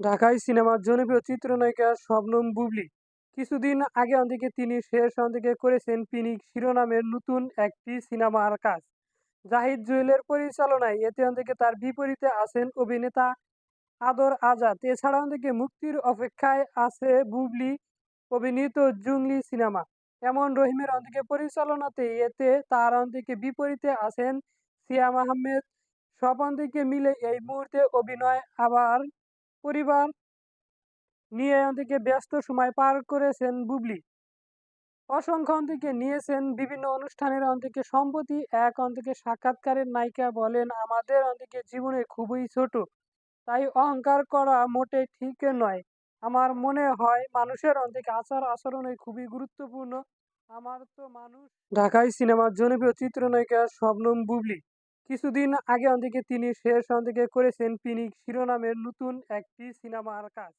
ঢাকায় সিনেমার জনপ্রিয় চিত্রনায়িকা শবনম বুবলি। কিছুদিন আগে অন্তিকে তিনি শেষ অন্তিকে করেছেন পিনিক শিরোনামের নতুন একটি সিনেমার কাজ। জাহিদ জুয়েলের পরিচালনায় এতে অন্তিকে তার বিপরীতে আছেন অভিনেতা আদর আজাদ। এছাড়া অন্তিকে মুক্তির অপেক্ষায় আছে বুবলি অভিনীত জুংলি সিনেমা। এমন রহিমের অন্তিকে পরিচালনাতে এতে তার অন্তিকে বিপরীতে আছেন সিয়াম আহমেদ। সব অন্তিকে মিলে এই মুহূর্তে অভিনয় আবার পরিবার নিয়ে অন্তিকে ব্যস্ত সময় পার করেছেন বুবলি। অসংখ্য অন্তিকে নিয়েছেন বিভিন্ন অনুষ্ঠানের অন্তিকে সম্প্রতি এক অন্তিকে সাক্ষাৎকারের নায়িকা বলেন, আমাদের অন্তিকে জীবনে খুবই ছোট, তাই অহংকার করা মোটে ঠিক নয়। আমার মনে হয় মানুষের অন্তিকে আচার আচরণে খুবই গুরুত্বপূর্ণ। আমার তো মানুষ ঢাকায় সিনেমার জনপ্রিয় চিত্রনায়িকা শবনম বুবলি। কিছুদিন আগে অন্তিকে তিনি শেষ অন্তিকে করেছেন পিনিক শিরোনামের নতুন একটি সিনেমার কাজ।